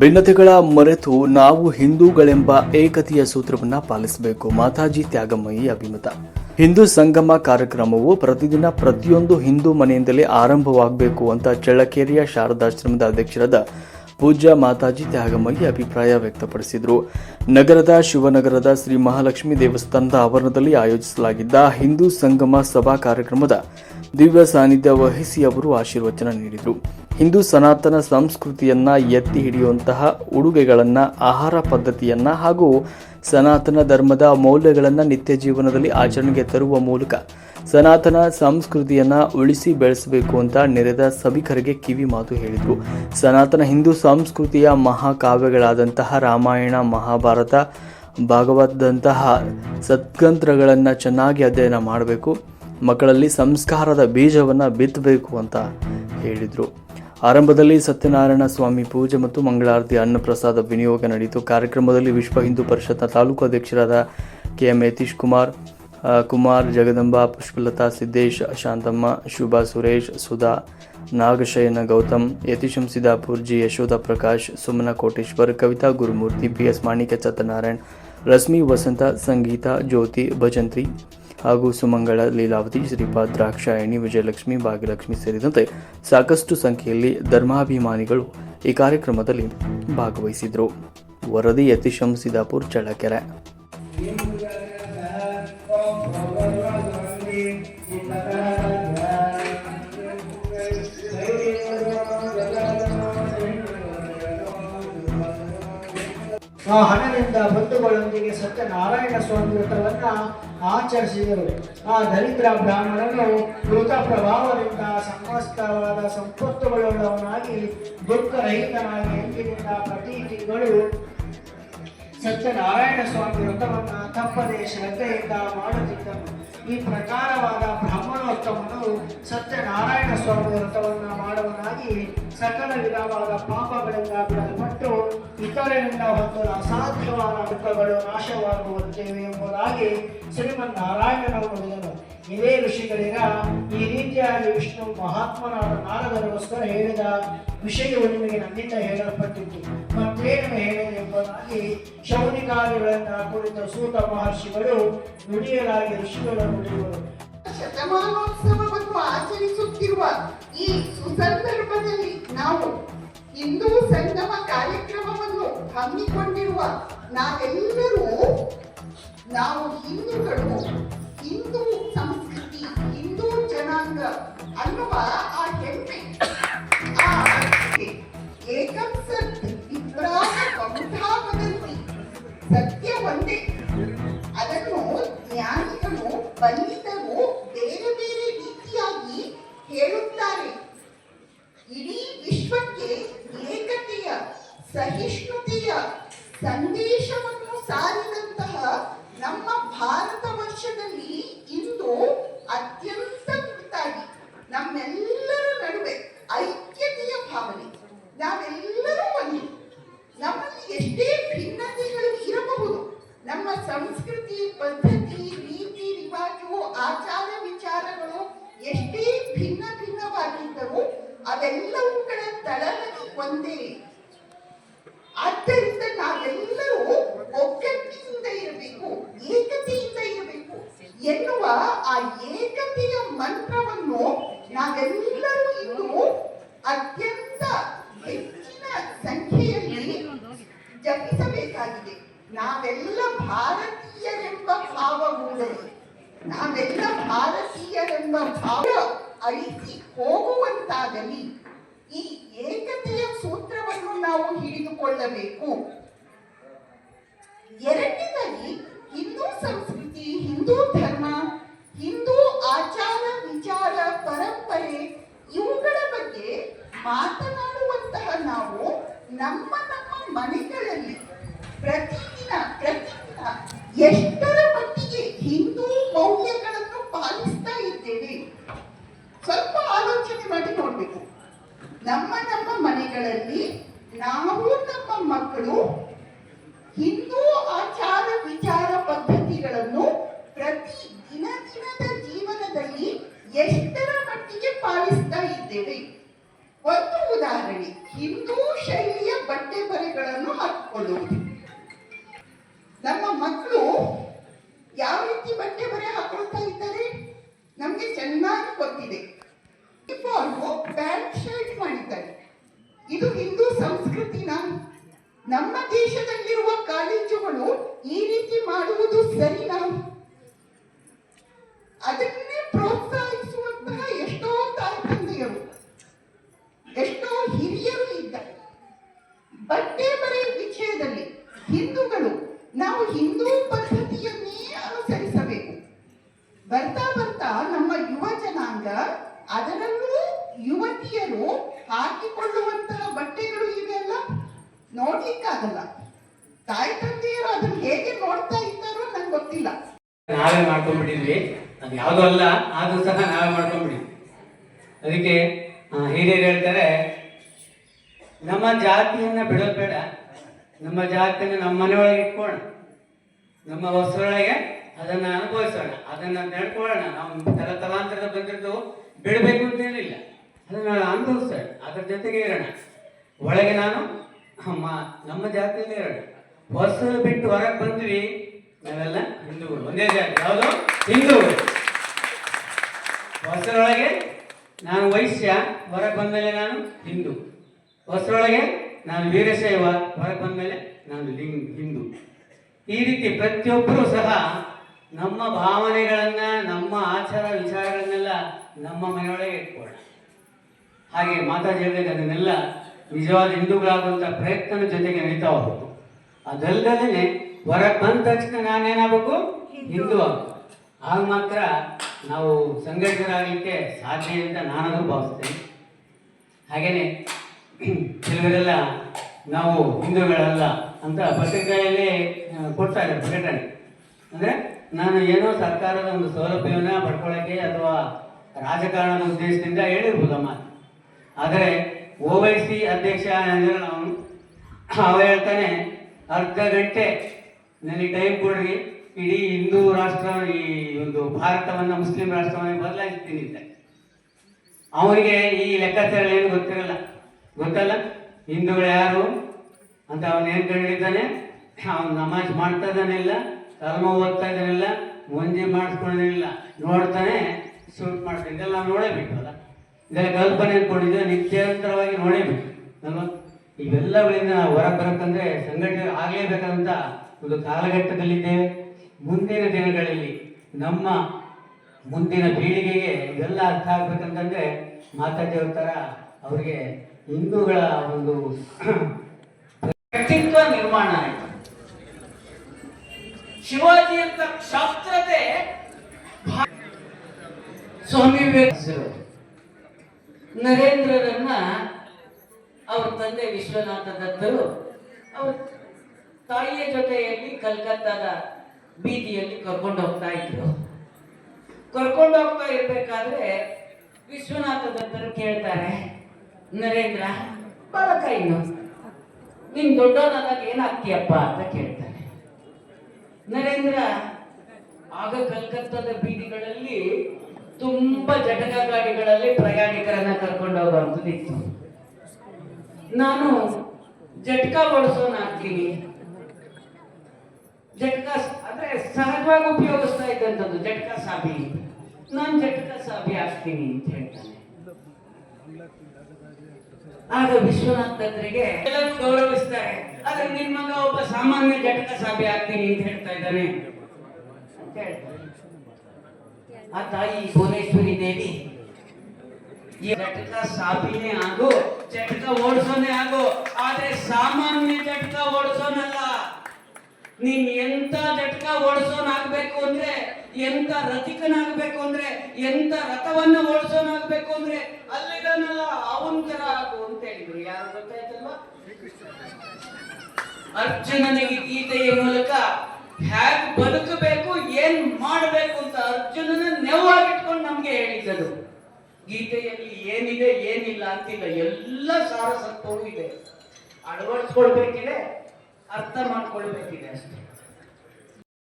ಭಿನ್ನತೆಗಳ ಮರೆತು ನಾವು ಹಿಂದೂಗಳೆಂಬ ಏಕತೆಯ ಸೂತ್ರವನ್ನು ಪಾಲಿಸಬೇಕು. ಮಾತಾಜಿ ತ್ಯಾಗಮಯಿ ಅಭಿಮತ. ಹಿಂದೂ ಸಂಗಮ ಕಾರ್ಯಕ್ರಮವು ಪ್ರತಿದಿನ ಪ್ರತಿಯೊಂದು ಹಿಂದೂ ಮನೆಯಿಂದಲೇ ಆರಂಭವಾಗಬೇಕು ಅಂತ ಚಳ್ಳಕೆರೆಯ ಶಾರದಾಶ್ರಮದ ಅಧ್ಯಕ್ಷರಾದ ಪೂಜ್ಯ ಮಾತಾಜಿ ತ್ಯಾಗಮಯಿ ಅಭಿಪ್ರಾಯ ವ್ಯಕ್ತಪಡಿಸಿದರು. ನಗರದ ಶಿವನಗರದ ಶ್ರೀ ಮಹಾಲಕ್ಷ್ಮಿ ದೇವಸ್ಥಾನದ ಆವರಣದಲ್ಲಿ ಆಯೋಜಿಸಲಾಗಿದ್ದ ಹಿಂದೂ ಸಂಗಮ ಸಭಾ ಕಾರ್ಯಕ್ರಮದ ದಿವ್ಯ ಸಾನ್ನಿಧ್ಯ ವಹಿಸಿ ಅವರು ಆಶೀರ್ವಚನ ನೀಡಿದರು. ಹಿಂದೂ ಸನಾತನ ಸಂಸ್ಕೃತಿಯನ್ನ ಎತ್ತಿ ಹಿಡಿಯುವಂತಹ ಉಡುಗೆಗಳನ್ನು, ಆಹಾರ ಪದ್ಧತಿಯನ್ನ ಹಾಗೂ ಸನಾತನ ಧರ್ಮದ ಮೌಲ್ಯಗಳನ್ನು ನಿತ್ಯ ಜೀವನದಲ್ಲಿ ಆಚರಣೆಗೆ ತರುವ ಮೂಲಕ ಸನಾತನ ಸಂಸ್ಕೃತಿಯನ್ನ ಉಳಿಸಿ ಬೆಳೆಸಬೇಕು ಅಂತ ನೆರೆದ ಸಭಿಕರಿಗೆ ಕಿವಿ ಮಾತು ಹೇಳಿದರು. ಸನಾತನ ಹಿಂದೂ ಸಂಸ್ಕೃತಿಯ ಮಹಾಕಾವ್ಯಗಳಾದಂತಹ ರಾಮಾಯಣ, ಮಹಾಭಾರತ, ಭಾಗವತದಂತಹ ಸತ್ಗ್ರಂಥಗಳನ್ನು ಚೆನ್ನಾಗಿ ಅಧ್ಯಯನ ಮಾಡಬೇಕು. ಮಕ್ಕಳಲ್ಲಿ ಸಂಸ್ಕಾರದ ಬೀಜವನ್ನು ಬಿತ್ತಬೇಕು ಅಂತ ಹೇಳಿದರು. ಆರಂಭದಲ್ಲಿ ಸತ್ಯನಾರಾಯಣ ಸ್ವಾಮಿ ಪೂಜೆ ಮತ್ತು ಮಂಗಳಾರತಿ, ಅನ್ನಪ್ರಸಾದ ವಿನಿಯೋಗ ನಡೆಯಿತು. ಕಾರ್ಯಕ್ರಮದಲ್ಲಿ ವಿಶ್ವ ಹಿಂದೂ ಪರಿಷತ್ನ ತಾಲೂಕು ಅಧ್ಯಕ್ಷರಾದ ಕೆ ಎಂ ಯತೀಶ್ ಕುಮಾರ್ ಕುಮಾರ್ ಜಗದಂಬ, ಪುಷ್ಪಲತಾ ಸಿದ್ದೇಶ್, ಶಾಂತಮ್ಮ, ಶುಭಾ ಸುರೇಶ್, ಸುಧಾ, ನಾಗಶಯನ ಗೌತಮ್, ಯತೀಶಂ ಸಿದಾಪುರ್ಜಿ ಯಶೋಧ ಪ್ರಕಾಶ್, ಸುಮನ ಕೋಟೇಶ್ವರ್, ಕವಿತಾ ಗುರುಮೂರ್ತಿ ಪಿ ಎಸ್. ಮಾಣಿಕ್ಯ ಸತ್ಯನಾರಾಯಣ್ ರಶ್ಮಿ, ವಸಂತ, ಸಂಗೀತ, ಜ್ಯೋತಿ, ಭಜಂತ್ರಿ ಹಾಗೂ ಸುಮಂಗಳ ಲೀಲಾವತಿ, ಶ್ರೀಪಾದ್ ದ್ರಾಕ್ಷಾಯಣಿ, ವಿಜಯಲಕ್ಷ್ಮಿ, ಭಾಗ್ಯಲಕ್ಷ್ಮಿ ಸೇರಿದಂತೆ ಸಾಕಷ್ಟು ಸಂಖ್ಯೆಯಲ್ಲಿ ಧರ್ಮಾಭಿಮಾನಿಗಳು ಈ ಕಾರ್ಯಕ್ರಮದಲ್ಲಿ ಭಾಗವಹಿಸಿದರು. ವರದಿ ಯತಿಶಂ ಸಿದ್ದಾಪುರ್ ಚಳ್ಳಕೆರೆ. ಆ ಹಣದಿಂದ ಬಂಧುಗಳೊಂದಿಗೆ ಸತ್ಯನಾರಾಯಣ ಸ್ವಾಮಿ ವ್ರತವನ್ನ ಆಚರಿಸಿದರು. ಆ ದರಿದ್ರ ಬ್ರಾಹ್ಮಣನು ಮೃತ ಪ್ರಭಾವದಿಂದ ಸಮಸ್ತವಾದ ಸಂಪತ್ತುಗಳುಳ್ಳವನಾಗಿ ದುಃಖರಹಿತನಾಗಿ ಎಂದಿನಿಂದ ಪ್ರತಿ ತಿಂಗಳು ಸತ್ಯನಾರಾಯಣ ಸ್ವಾಮಿ ವ್ರತವನ್ನು ತಪ್ಪದೆ ಶ್ರದ್ಧೆಯಿಂದ ಮಾಡುತ್ತಿದ್ದನು. ಈ ಪ್ರಕಾರವಾದ ಬ್ರಾಹ್ಮಣೋತ್ತಮನು ಸತ್ಯನಾರಾಯಣ ಸ್ವಾಮಿ ವ್ರತವನ್ನು ಮಾಡುವನಾಗಿ ಸಕಲ ವಿಧವಾದ ಪಾಪಗಳಿಂದ ಬಿಡಲ್ಪಟ್ಟು ಇತರರಿಂದ ಹೊತ್ತು ಅಸಾಧ್ಯವಾದ ದುಃಖಗಳು ನಾಶವಾಗುವಂತೇವೆ ಎಂಬುದಾಗಿ ಶ್ರೀಮನ್ ನಾರಾಯಣನು ನುಡಿದನು ಇದೇ ಋಷಿಗಳಿಗ ಈ ರೀತಿಯಾಗಿ ವಿಷ್ಣು ಮಹಾತ್ಮನಾದ ನಾರದರಿಗೋಸ್ಕರ ಹೇಳಿದ ವಿಷಯವು ನಿಮಗೆ ನನ್ನಿಂದ ಹೇಳಲ್ಪಟ್ಟಿತ್ತು. ಮತ್ತೇನು ಹೇಳಿದೆ ಎಂಬುದಾಗಿ ಶೌನಿಕಾದಿಗಳಿಂದ ಕುರಿತ ಸೂತ ಮಹರ್ಷಿಗಳು ನುಡಿಯಲಾಗಿ ಋಷಿಗಳ ನುಡಿಯುವರು ಶತಮಾನೋತ್ಸವವನ್ನು ಆಚರಿಸುತ್ತಿರುವ ಈ ಸುಸಂದರ್ಭದಲ್ಲಿ ನಾವು ಹಿಂದೂ ಸಂಗಮ ಕಾರ್ಯಕ್ರಮವನ್ನು ಹಮ್ಮಿಕೊಂಡಿರುವ ನಾವೆಲ್ಲರೂ ನಾವು ಹಿಂದೂಗಳು ಹಿಂದೂ ಸಂಸ್ಕೃತಿ ಹಿಂದೂ ಜನಾಂಗ ಅನ್ನುವ ಆ ಹೆಮ್ಮೆ? ಸಂದೇಶವನ್ನು ಸಾರಿದಂತಹ ನಮ್ಮ ಭಾರತ ವರ್ಷದಲ್ಲಿ ಇಂದು ಅತ್ಯಂತ ಕುರಿತಾಗಿ ನಮ್ಮೆಲ್ಲರ ನಡುವೆ ಐಕ್ಯತೆಯ ಭಾವನೆ. ನಾವೆಲ್ಲರೂ ಒಂದು. ನಮ್ಮಲ್ಲಿ ಎಷ್ಟೇ ಭಿನ್ನತೆಗಳು ಇರಬಹುದು. ನಮ್ಮ ಸಂಸ್ಕೃತಿ, ಪದ್ಧತಿ, ರೀತಿ, ರಿವಾಜು, ಆಚಾರ ವಿಚಾರಗಳು ಎಷ್ಟೇ ಭಿನ್ನ ಭಿನ್ನವಾಗಿದ್ದರೂ ಅವೆಲ್ಲವುಗಳ ತಳಹದಿ ಒಂದೇ. ನಾವೆಲ್ಲರೂ ಇಂದು ಅತ್ಯಂತ ಹೆಚ್ಚಿನ ಸಂಖ್ಯೆಯಲ್ಲಿ ಜಪಿಸಬೇಕಾಗಿದೆ. ನಾವೆಲ್ಲ ಭಾರತೀಯರೆಂಬ ಭಾವ ಮೂಡಲಿ ನಾವೆಲ್ಲ ಭಾರತೀಯರೆಂಬ ಭಾವ ಅಳಿಸಿ ಹೋಗುವಂತಾಗಲಿ. ಈ ಏಕತೆಯ ಸೂತ್ರವನ್ನು ನಾವು ಹಿಡಿದುಕೊಳ್ಳಬೇಕು. ¿Qué? ಸಂಸ್ಕೃತಿನ ನಮ್ಮ ದೇಶದಲ್ಲಿರುವ ಕಾಲೇಜುಗಳು ಈ ರೀತಿ ಮಾಡುವುದು ಸರಿನಾ ಅದನ್ನೇ ಪ್ರೋತ್ಸಾಹಿಸುವಂತಹ ಎಷ್ಟೋ ತಾಯಿ ತಂದೆಯರು ಎಷ್ಟೋ ಹಿರಿಯರು ಇದ್ದಾರೆ. ಬಟ್ಟೆ ಬರೆಯ ವಿಷಯದಲ್ಲಿ ಹಿಂದೂಗಳು, ನಾವು ಹಿಂದೂ ಪದ್ಧತಿಯನ್ನೇ ಅನುಸರಿಸಬೇಕು. ಬರ್ತಾ ಬರ್ತಾ ನಮ್ಮ ಯುವ ಜನಾಂಗ ಅದರಲ್ಲೂ ಯುವತಿಯರು ಇವೆಲ್ಲ ನೋಡ್ಲಿಕ್ಕಾಗಲ್ಲ. ತಾಯಿ ತಂದೆಯರು ಅದನ್ನ ಹೇಗೆ ನೋಡ್ತಾ ಇದ್ದಾರೋ ನಂಗೆ ಗೊತ್ತಿಲ್ಲ. ನಾವೇ ಮಾಡ್ಕೊಂಡ್ಬಿಟ್ಟಿದ್ವಿ. ಅದು ಯಾವುದೂ ಅಲ್ಲ, ಆದ್ರೂ ಸಹ ನಾವೇ ಮಾಡ್ಕೊಂಡ್ಬಿಡಿ ಅದಕ್ಕೆ ಹಿರಿಯರು ಹೇಳ್ತಾರೆ, ನಮ್ಮ ಜಾತಿಯನ್ನ ಬಿಡೋದು ಬೇಡ. ನಮ್ಮ ಜಾತಿಯನ್ನು ನಮ್ಮ ಮನೆಯೊಳಗೆ ಇಟ್ಕೋಣ ನಮ್ಮ ವಸ್ತುಗಳೊಳಗೆ ಅದನ್ನ ಅನುಭವಿಸೋಣ. ಅದನ್ನ ನಡ್ಕೊಳ್ಳೋಣ. ನಾವು ತಲ ತಲಾಂತರದ ಬಂದಿದ್ದು ಬಿಡಬೇಕು ಅಂತ ಏನಿಲ್ಲ. ಅದನ್ನ ಅನುಭವಿಸೋಣ. ಅದ್ರ ಜೊತೆಗೆ ಇರೋಣ. ಒಳಗೆ ನಾನು ನಮ್ಮ ಜಾತಿಯಲ್ಲಿ ಎರಡು. ಹೊಸ ಬಿಟ್ಟು ಹೊರಗೆ ಬಂದ್ವಿ. ನಾವೆಲ್ಲ ಹಿಂದೂಗಳು. ಒಂದೇ ಜಾತಿ. ಯಾವುದು? ಹಿಂದೂಗಳು. ಹೊಸರೊಳಗೆ ನಾನು ವೈಶ್ಯ, ಹೊರಗೆ ಬಂದಮೇಲೆ ನಾನು ಹಿಂದೂ. ಹೊಸರೊಳಗೆ ನಾನು ವೀರಶೈವ, ಹೊರಗೆ ಬಂದಮೇಲೆ ನಾನು ಲಿಂಗ್, ಹಿಂದೂ. ಈ ರೀತಿ ಪ್ರತಿಯೊಬ್ಬರೂ ಸಹ ನಮ್ಮ ಭಾವನೆಗಳನ್ನ, ನಮ್ಮ ಆಚಾರ ವಿಚಾರಗಳನ್ನೆಲ್ಲ ನಮ್ಮ ಮನೆಯೊಳಗೆ ಇಟ್ಕೊಳ್ಳೋಣ. ಹಾಗೆ ಮಾತಾಜಿ ಅದನ್ನೆಲ್ಲ ನಿಜವಾದ ಹಿಂದೂಗಳಾಗುವಂಥ ಪ್ರಯತ್ನ ಜೊತೆಗೆ ನಡೀತಾ ಹೋಗ್ಬೇಕು ಅದಲ್ಲದೇ ಹೊರಗೆ ಬಂದ ತಕ್ಷಣ ನಾನೇನಾಗಬೇಕು? ಹಿಂದೂ ಆಗ ಆಗ ಮಾತ್ರ ನಾವು ಸಂಘಟಿತರಾಗಲಿಕ್ಕೆ ಸಾಧ್ಯ ಅಂತ ನಾನಾದರೂ ಭಾವಿಸ್ತೇನೆ. ಹಾಗೇನೆ ಕೆಲವರೆಲ್ಲ ನಾವು ಹಿಂದೂಗಳಲ್ಲ ಅಂತ ಪತ್ರಿಕೆಯಲ್ಲಿ ಕೊಡ್ತಾರೆ ಪ್ರಕಟಣೆ. ಅಂದರೆ ನಾನು ಏನೋ ಸರ್ಕಾರದ ಒಂದು ಸೌಲಭ್ಯವನ್ನು ಪಡ್ಕೊಳ್ಳೋಕ್ಕೆ ಅಥವಾ ರಾಜಕಾರಣದ ಉದ್ದೇಶದಿಂದ ಹೇಳಿರ್ಬೋದಮ್ಮ. ಆದರೆ ಓ ವೈ ಸಿ ಅಧ್ಯಕ್ಷ ಅಂದ್ರೆ ನಾವು ಅವ ಹೇಳ್ತಾನೆ, ಅರ್ಧ ಗಂಟೆ ನನಗೆ ಟೈಮ್ ಕೊಡ್ರಿ. ಇಡೀ ಹಿಂದೂ ರಾಷ್ಟ್ರ, ಈ ಒಂದು ಭಾರತವನ್ನು ಮುಸ್ಲಿಂ ರಾಷ್ಟ್ರವನ್ನ ಬದಲಾಯಿಸ್ತೀನಿ ಅಂತ. ಅವನಿಗೆ ಈ ಲೆಕ್ಕಾಚಾರಗಳೇನು ಗೊತ್ತಿರಲ್ಲ. ಗೊತ್ತಲ್ಲ? ಹಿಂದೂಗಳು ಯಾರು ಅಂತ ಅವನು ಏನು ಕಂಡಿದ್ದಾನೆ ಅವನು ನಮಾಜ್ ಮಾಡ್ತಾ ಇದ್ದಾನಿಲ್ಲ, ಕರ್ಮ ಓದ್ತಾ ಇದ್ದಾನಿಲ್ಲ, ಮುಂಜಿ ಮಾಡಿಸ್ಕೊಂಡಿಲ್ಲ ನೋಡ್ತಾನೆ ಶೂಟ್ ಮಾಡ್ತಾನೆ ಇದೆಲ್ಲ ನೋಡೇ ನೋಡೇಬೇಕಲ್ಲ ಇದೆಲ್ಲ ಕಲ್ಪನೆ ಅಂದ್ಕೊಂಡಿದ್ದೆ ನಿತ್ಯಂತರವಾಗಿ ನೋಡೇಬೇಕು. ಅಲ್ವಾ ಇವೆಲ್ಲಗಳಿಂದ ಹೊರಗೆ ಬರಬೇಕಂದ್ರೆ ಸಂಘಟನೆ ಆಗಲೇಬೇಕಂತ ಒಂದು ಕಾಲಘಟ್ಟದಲ್ಲಿದ್ದೇವೆ. ಮುಂದಿನ ದಿನಗಳಲ್ಲಿ ನಮ್ಮ ಮುಂದಿನ ಪೀಳಿಗೆಗೆ ಇವೆಲ್ಲ ಅರ್ಥ ಆಗ್ಬೇಕಂತಂದ್ರೆ ಮಾತಾಜಿಯವ್ರ ಥರ ಅವ್ರಿಗೆ ಹಿಂದೂಗಳ ಒಂದು ವ್ಯಕ್ತಿತ್ವ ನಿರ್ಮಾಣ ಆಯ್ತು. ಶಿವಾಜಿ ಅಂತ ಶಾಸ್ತ್ರತೆ ಸ್ವಾಮಿ ವಿವೇಕಾನಂದರು ನರೇಂದ್ರರನ್ನ ಅವ್ರ ತಂದೆ ವಿಶ್ವನಾಥ ದತ್ತರು ಅವ್ರ ತಾಯಿಯ ಜೊತೆಯಲ್ಲಿ ಕಲ್ಕತ್ತಾದ ಬೀದಿಯಲ್ಲಿ ಕರ್ಕೊಂಡು ಹೋಗ್ತಾ ಇದ್ರು. ಕರ್ಕೊಂಡು ಹೋಗ್ತಾ ಇರ್ಬೇಕಾದ್ರೆ ವಿಶ್ವನಾಥ ದತ್ತರು ಕೇಳ್ತಾರೆ, ನರೇಂದ್ರ ಬಾಲಕ ಇನ್ನು ನೀನ್ ದೊಡ್ಡವನಾದಾಗ ಏನಾಗ್ತೀಯಪ್ಪ ಅಂತ ಕೇಳ್ತಾನೆ ನರೇಂದ್ರ, ಆಗ ಕಲ್ಕತ್ತಾದ ಬೀದಿಗಳಲ್ಲಿ ತುಂಬಾ ಜಟಕ ಗಾಡಿಗಳಲ್ಲಿ ಪ್ರಯಾಣಿಕರನ್ನ ಕರ್ಕೊಂಡು ಹೋಗುವಂಥದ್ದಿತ್ತು ನಾನು ಜಟಕ ಬಳಸೋನ್ ಹಾಕ್ತೀನಿ ಜಟಕ ಅಂದ್ರೆ ಸಹಜವಾಗಿ ಉಪಯೋಗಿಸ್ತಾ ಇದ್ದಂಥದ್ದು ಜಟಕ ಸಾಬಿ. ನಾನು ಜಟಕ ಸಾಬಿ ಆಗ್ತೀನಿ ಅಂತ ಹೇಳ್ತಾನೆ. ಆಗ ವಿಶ್ವನಾಥ್ ತಂದ್ರಿಗೆ ಗೌರವಿಸ್ತಾರೆ. ಆದ್ರೆ ನಿಮ್ಮ ಮಗ ಒಬ್ಬ ಸಾಮಾನ್ಯ ಜಟಕ ಸಾಬಿ ಆಗ್ತೀನಿ ಅಂತ ಹೇಳ್ತಾ ಇದ್ದಾನೆ ಅಂತ ಹೇಳ್ತಾರೆ ಆ ತಾಯಿ ಭುವನೇಶ್ವರಿ ದೇವಿ. ಈ ಜಟಕ ಸಾಬಿನೇ ಆಗು ಜಟಕ ಓಡಿಸೋನೇ ಆಗು, ಆದ್ರೆ ಸಾಮಾನ್ಯ ಜಟಕ ಓಡಿಸೋನಲ್ಲ. ನೀನ್ ಎಂತ ಜಟಕ ಓಡಿಸೋನಾಗ್ಬೇಕು ಅಂದ್ರೆ, ಎಂತ ರಥಿಕನಾಗ್ಬೇಕು ಅಂದ್ರೆ, ಎಂತ ರಥವನ್ನ ಓಡಿಸೋನಾಗ್ಬೇಕು ಅಂದ್ರೆ ಅಲ್ಲಿದನಲ್ಲ ಅವನ್ ತರ ಆಗು ಅಂತ ಹೇಳಿದ್ರು. ಯಾರು ಗೊತ್ತಾಯ್ತಲ್ವಾ? ಅರ್ಜುನನಿಗೆ ಗೀತೆಯ ಮೂಲಕ ಹ್ಯಾಗ್ ಬದುಕಬೇಕು, ಏನ್ ಮಾಡಬೇಕು ಅಂತ ಅರ್ಜುನನ ನೆವಾಗಿಟ್ಕೊಂಡು ನಮ್ಗೆ ಹೇಳಿದ್ದದು. ಗೀತೆಯಲ್ಲಿ ಏನಿದೆ, ಏನಿಲ್ಲ ಅಂತಿಲ್ಲ, ಎಲ್ಲ ಸಾರಸತ್ವವೂ ಇದೆ. ಅಳವಡಿಸ್ಕೊಳ್ಬೇಕಿದೆ, ಅರ್ಥ ಮಾಡ್ಕೊಳ್ಬೇಕಿದೆ ಅಷ್ಟೇ.